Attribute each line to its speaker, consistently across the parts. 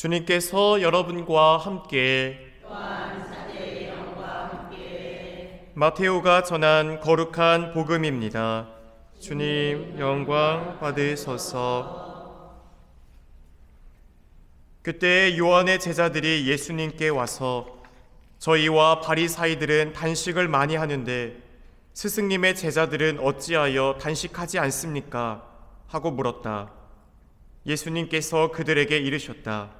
Speaker 1: 주님께서 여러분과 함께 마테오가 전한 거룩한 복음입니다. 주님 영광 받으소서. 그때 요한의 제자들이 예수님께 와서 저희와 바리사이들은 단식을 많이 하는데 스승님의 제자들은 어찌하여 단식하지 않습니까? 하고 물었다. 예수님께서 그들에게 이르셨다.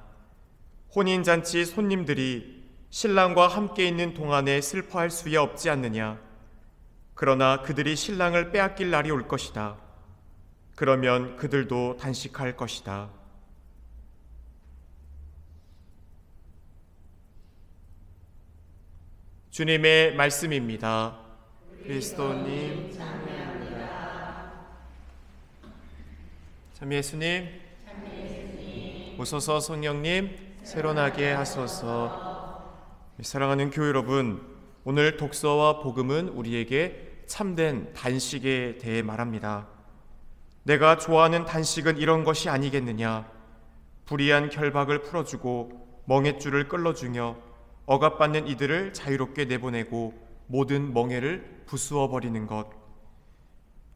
Speaker 1: 혼인잔치 손님들이 신랑과 함께 있는 동안에 슬퍼할 수야 없지 않느냐. 그러나 그들이 신랑을 빼앗길 날이 올 것이다. 그러면 그들도 단식할 것이다. 주님의 말씀입니다. 그리스도님 참 예수님 오소서 성령님 새로나게 하소서. 사랑하는 교회 여러분 오늘 독서와 복음은 우리에게 참된 단식에 대해 말합니다. 내가 좋아하는 단식은 이런 것이 아니겠느냐? 불의한 결박을 풀어주고 멍에줄을 끌어주며 억압받는 이들을 자유롭게 내보내고 모든 멍에를 부수어 버리는 것.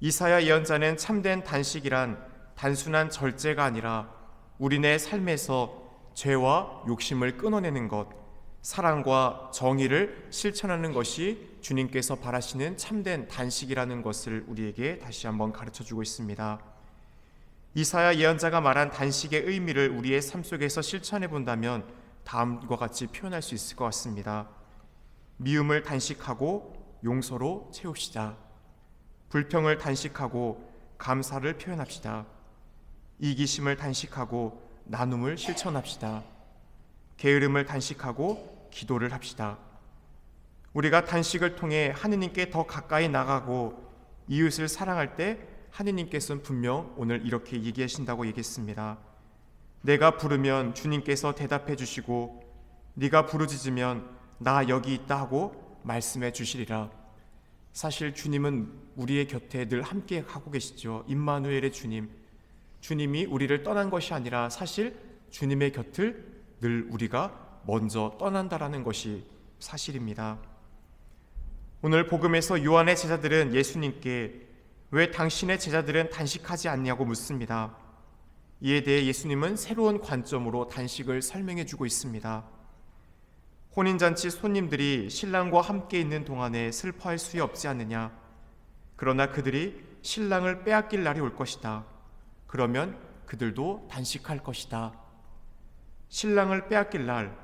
Speaker 1: 이사야 예언자는 참된 단식이란 단순한 절제가 아니라 우리네 삶에서 죄와 욕심을 끊어내는 것, 사랑과 정의를 실천하는 것이 주님께서 바라시는 참된 단식이라는 것을 우리에게 다시 한번 가르쳐 주고 있습니다. 이사야 예언자가 말한 단식의 의미를 우리의 삶 속에서 실천해 본다면 다음과 같이 표현할 수 있을 것 같습니다. 미움을 단식하고 용서로 채웁시다. 불평을 단식하고 감사를 표현합시다. 이기심을 단식하고 나눔을 실천합시다. 게으름을 단식하고 기도를 합시다. 우리가 단식을 통해 하느님께 더 가까이 나가고 이웃을 사랑할 때 하느님께서는 분명 오늘 이렇게 얘기하신다고 얘기했습니다. 내가 부르면 주님께서 대답해 주시고 네가 부르짖으면 나 여기 있다 하고 말씀해 주시리라. 사실 주님은 우리의 곁에 늘 함께 하고 계시죠. 임마누엘의 주님. 주님이 우리를 떠난 것이 아니라 사실 주님의 곁을 늘 우리가 먼저 떠난다라는 것이 사실입니다. 오늘 복음에서 요한의 제자들은 예수님께 왜 당신의 제자들은 단식하지 않냐고 묻습니다. 이에 대해 예수님은 새로운 관점으로 단식을 설명해 주고 있습니다. 혼인잔치 손님들이 신랑과 함께 있는 동안에 슬퍼할 수 없지 않느냐. 그러나 그들이 신랑을 빼앗길 날이 올 것이다. 그러면 그들도 단식할 것이다. 신랑을 빼앗길 날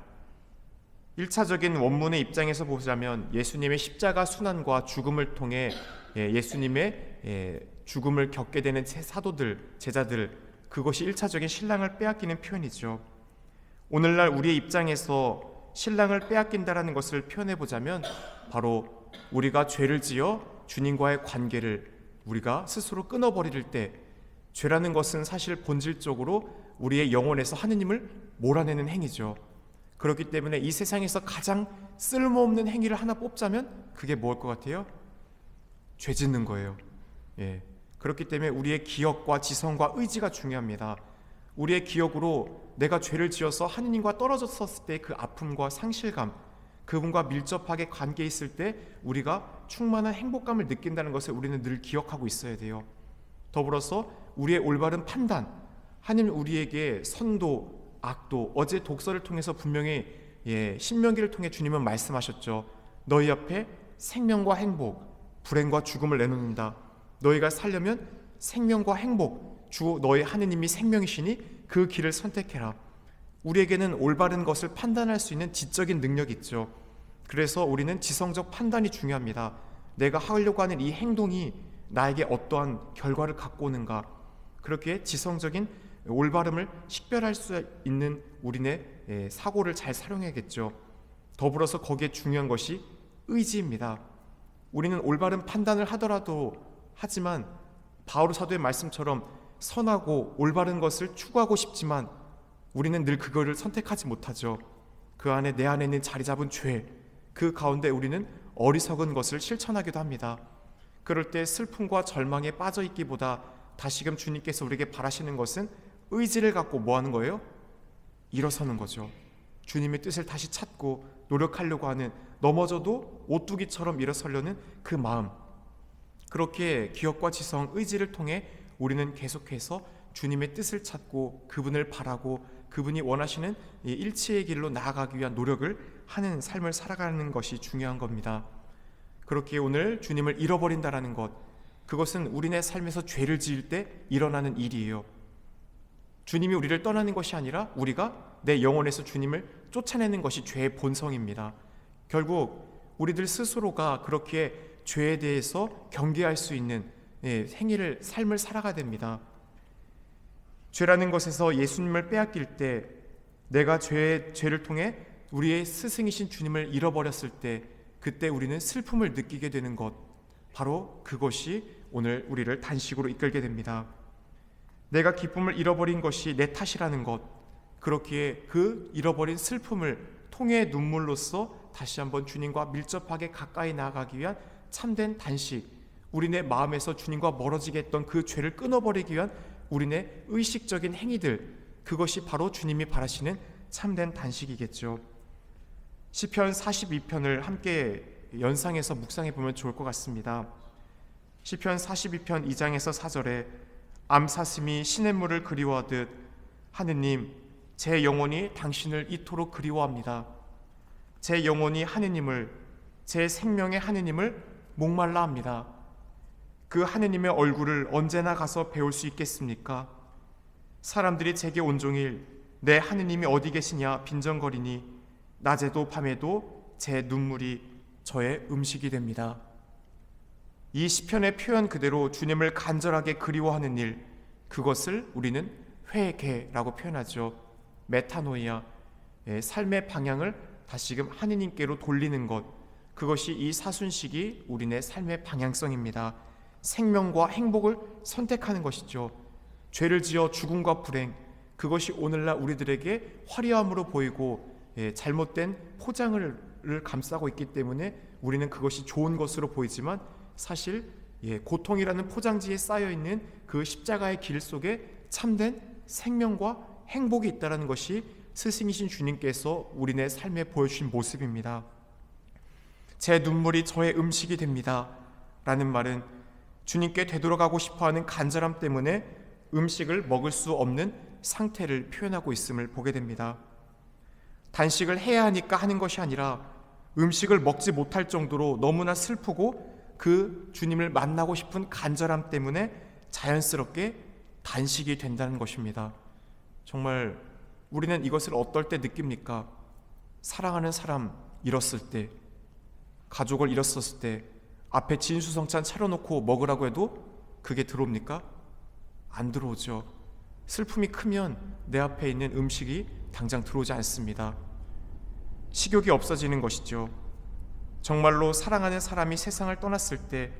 Speaker 1: 1차적인 원문의 입장에서 보자면 예수님의 십자가 순환과 죽음을 통해 예, 예수님의 예, 죽음을 겪게 되는 사도들, 제자들 그것이 1차적인 신랑을 빼앗기는 표현이죠. 오늘날 우리의 입장에서 신랑을 빼앗긴다라는 것을 표현해 보자면 바로 우리가 죄를 지어 주님과의 관계를 우리가 스스로 끊어 버릴 때 죄라는 것은 사실 본질적으로 우리의 영혼에서 하느님을 몰아내는 행위죠. 그렇기 때문에 이 세상에서 가장 쓸모없는 행위를 하나 뽑자면 그게 무엇 것 같아요? 죄 짓는 거예요. 예. 그렇기 때문에 우리의 기억과 지성과 의지가 중요합니다. 우리의 기억으로 내가 죄를 지어서 하느님과 떨어졌었을 때 그 아픔과 상실감, 그분과 밀접하게 관계 있을 때 우리가 충만한 행복감을 느낀다는 것을 우리는 늘 기억하고 있어야 돼요. 더불어서 우리의 올바른 판단, 하나님 우리에게 선도, 악도, 어제 독서를 통해서 분명히 예, 신명기를 통해 주님은 말씀하셨죠. 너희 앞에 생명과 행복, 불행과 죽음을 내놓는다. 너희가 살려면 생명과 행복, 주 너희 하느님이 생명이시니 그 길을 선택해라. 우리에게는 올바른 것을 판단할 수 있는 지적인 능력이 있죠. 그래서 우리는 지성적 판단이 중요합니다. 내가 하려고 하는 이 행동이 나에게 어떠한 결과를 갖고 오는가. 그렇게 지성적인 올바름을 식별할 수 있는 우리네 사고를 잘 사용해야겠죠. 더불어서 거기에 중요한 것이 의지입니다. 우리는 올바른 판단을 하더라도 하지만 바울 사도의 말씀처럼 선하고 올바른 것을 추구하고 싶지만 우리는 늘 그거를 선택하지 못하죠. 그 안에 내 안에 있는 자리 잡은 죄, 그 가운데 우리는 어리석은 것을 실천하기도 합니다. 그럴 때 슬픔과 절망에 빠져 있기보다 다시금 주님께서 우리에게 바라시는 것은 의지를 갖고 뭐 하는 거예요? 일어서는 거죠. 주님의 뜻을 다시 찾고 노력하려고 하는 넘어져도 오뚜기처럼 일어서려는 그 마음. 그렇게 기억과 지성, 의지를 통해 우리는 계속해서 주님의 뜻을 찾고 그분을 바라고 그분이 원하시는 이 일치의 길로 나아가기 위한 노력을 하는 삶을 살아가는 것이 중요한 겁니다. 그렇게 오늘 주님을 잃어버린다라는 것, 그것은 우리네 삶에서 죄를 지을 때 일어나는 일이에요. 주님이 우리를 떠나는 것이 아니라 우리가 내 영혼에서 주님을 쫓아내는 것이 죄의 본성입니다. 결국 우리들 스스로가 그렇게 죄에 대해서 경계할 수 있는 예, 행위를 삶을 살아가야 됩니다. 죄라는 것에서 예수님을 빼앗길 때 내가 죄 죄를 통해 우리의 스승이신 주님을 잃어버렸을 때 그때 우리는 슬픔을 느끼게 되는 것 바로 그것이 오늘 우리를 단식으로 이끌게 됩니다. 내가 기쁨을 잃어버린 것이 내 탓이라는 것 그렇기에 그 잃어버린 슬픔을 통해 눈물로써 다시 한번 주님과 밀접하게 가까이 나아가기 위한 참된 단식 우리네 마음에서 주님과 멀어지게 했던 그 죄를 끊어버리기 위한 우리네 의식적인 행위들 그것이 바로 주님이 바라시는 참된 단식이겠죠. 시편 42편을 함께 연상해서 묵상해 보면 좋을 것 같습니다. 시편 42편 2장에서 4절에 암사슴이 시냇물을 그리워하듯 하느님 제 영혼이 당신을 이토록 그리워합니다. 제 영혼이 하느님을 제 생명의 하느님을 목말라 합니다. 그 하느님의 얼굴을 언제나 가서 배울 수 있겠습니까? 사람들이 제게 온종일 내 하느님이 어디 계시냐 빈정거리니 낮에도 밤에도 제 눈물이 저의 음식이 됩니다. 이 시편의 표현 그대로 주님을 간절하게 그리워하는 일 그것을 우리는 회개라고 표현하죠. 메타노이아 예, 삶의 방향을 다시금 하느님께로 돌리는 것 그것이 이 사순식이 우리네 삶의 방향성입니다. 생명과 행복을 선택하는 것이죠. 죄를 지어 죽음과 불행 그것이 오늘날 우리들에게 화려함으로 보이고 예, 잘못된 포장을 감싸고 있기 때문에 우리는 그것이 좋은 것으로 보이지만 사실 예, 고통이라는 포장지에 쌓여 있는 그 십자가의 길 속에 참된 생명과 행복이 있다라는 것이 스승이신 주님께서 우리네 삶에 보여주신 모습입니다. 제 눈물이 저의 음식이 됩니다. 라는 말은 주님께 되돌아가고 싶어 하는 간절함 때문에 음식을 먹을 수 없는 상태를 표현하고 있음을 보게 됩니다. 단식을 해야 하니까 하는 것이 아니라 음식을 먹지 못할 정도로 너무나 슬프고 그 주님을 만나고 싶은 간절함 때문에 자연스럽게 단식이 된다는 것입니다. 정말 우리는 이것을 어떨 때 느낍니까? 사랑하는 사람 잃었을 때, 가족을 잃었을 때, 앞에 진수성찬 차려놓고 먹으라고 해도 그게 들어옵니까? 안 들어오죠. 슬픔이 크면 내 앞에 있는 음식이 당장 들어오지 않습니다. 식욕이 없어지는 것이죠. 정말로 사랑하는 사람이 세상을 떠났을 때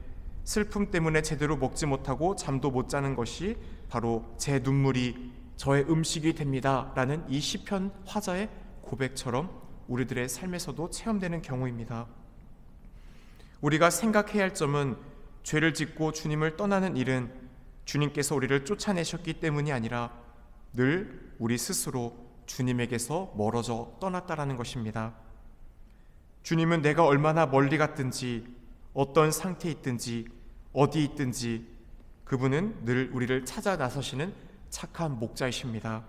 Speaker 1: 슬픔 때문에 제대로 먹지 못하고 잠도 못 자는 것이 바로 제 눈물이 저의 음식이 됩니다. 라는 이 시편 화자의 고백처럼 우리들의 삶에서도 체험되는 경우입니다. 우리가 생각해야 할 점은 죄를 짓고 주님을 떠나는 일은 주님께서 우리를 쫓아내셨기 때문이 아니라 늘 우리 스스로 주님에게서 멀어져 떠났다라는 것입니다. 주님은 내가 얼마나 멀리 갔든지 어떤 상태에 있든지 어디 있든지 그분은 늘 우리를 찾아 나서시는 착한 목자이십니다.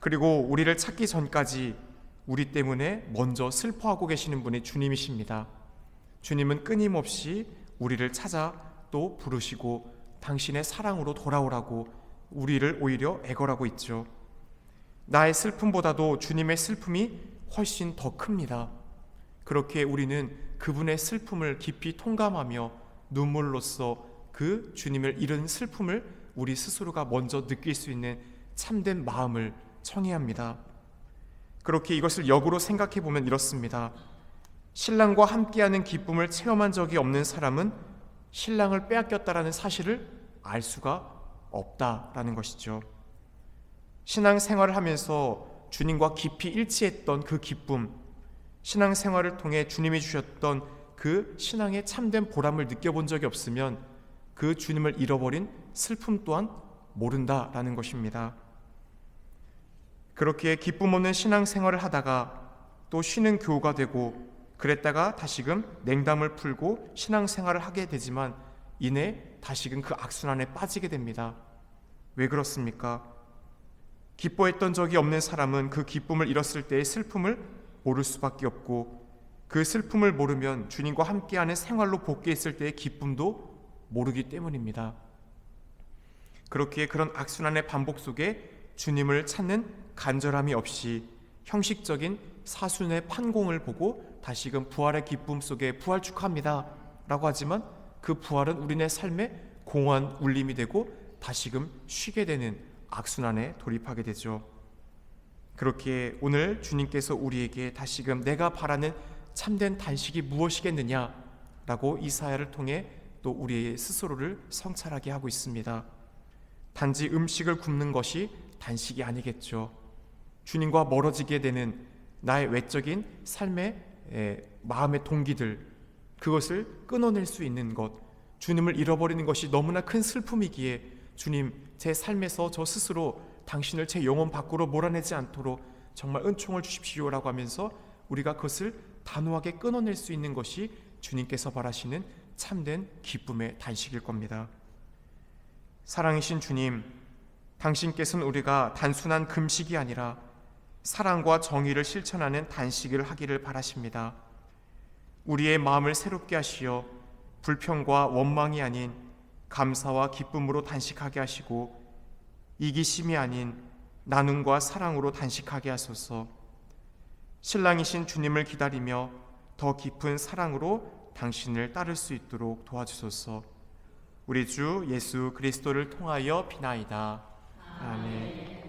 Speaker 1: 그리고 우리를 찾기 전까지 우리 때문에 먼저 슬퍼하고 계시는 분이 주님이십니다. 주님은 끊임없이 우리를 찾아 또 부르시고 당신의 사랑으로 돌아오라고 우리를 오히려 애걸하고 있죠. 나의 슬픔보다도 주님의 슬픔이 훨씬 더 큽니다. 그렇게 우리는 그분의 슬픔을 깊이 통감하며 눈물로써 그 주님을 잃은 슬픔을 우리 스스로가 먼저 느낄 수 있는 참된 마음을 청해야 합니다. 그렇게 이것을 역으로 생각해 보면 이렇습니다. 신랑과 함께하는 기쁨을 체험한 적이 없는 사람은 신랑을 빼앗겼다라는 사실을 알 수가 없다라는 것이죠. 신앙 생활을 하면서 주님과 깊이 일치했던 그 기쁨, 신앙 생활을 통해 주님이 주셨던 그 신앙의 참된 보람을 느껴본 적이 없으면 그 주님을 잃어버린 슬픔 또한 모른다라는 것입니다. 그렇게 기쁨 없는 신앙생활을 하다가 또 쉬는 교우가 되고 그랬다가 다시금 냉담을 풀고 신앙생활을 하게 되지만 이내 다시금 그 악순환에 빠지게 됩니다. 왜 그렇습니까? 기뻐했던 적이 없는 사람은 그 기쁨을 잃었을 때의 슬픔을 모를 수밖에 없고 그 슬픔을 모르면 주님과 함께하는 생활로 복귀했을 때의 기쁨도 모르기 때문입니다. 그렇기에 그런 악순환의 반복 속에 주님을 찾는 간절함이 없이 형식적인 사순의 판공을 보고 다시금 부활의 기쁨 속에 부활 축하합니다 라고 하지만 그 부활은 우리네 삶의 공허한 울림이 되고 다시금 쉬게 되는 악순환에 돌입하게 되죠. 그렇기에 오늘 주님께서 우리에게 다시금 내가 바라는 참된 단식이 무엇이겠느냐라고 이사야를 통해 또 우리 스스로를 성찰하게 하고 있습니다. 단지 음식을 굶는 것이 단식이 아니겠죠. 주님과 멀어지게 되는 나의 외적인 삶의 에, 마음의 동기들 그것을 끊어낼 수 있는 것 주님을 잃어버리는 것이 너무나 큰 슬픔이기에 주님 제 삶에서 저 스스로 당신을 제 영혼 밖으로 몰아내지 않도록 정말 은총을 주십시오라고 하면서 우리가 그것을 단호하게 끊어낼 수 있는 것이 주님께서 바라시는 참된 기쁨의 단식일 겁니다. 사랑이신 주님, 당신께서는 우리가 단순한 금식이 아니라 사랑과 정의를 실천하는 단식을 하기를 바라십니다. 우리의 마음을 새롭게 하시어 불평과 원망이 아닌 감사와 기쁨으로 단식하게 하시고 이기심이 아닌 나눔과 사랑으로 단식하게 하소서. 신랑이신 주님을 기다리며 더 깊은 사랑으로 당신을 따를 수 있도록 도와주소서. 우리 주 예수 그리스도를 통하여 비나이다. 아멘.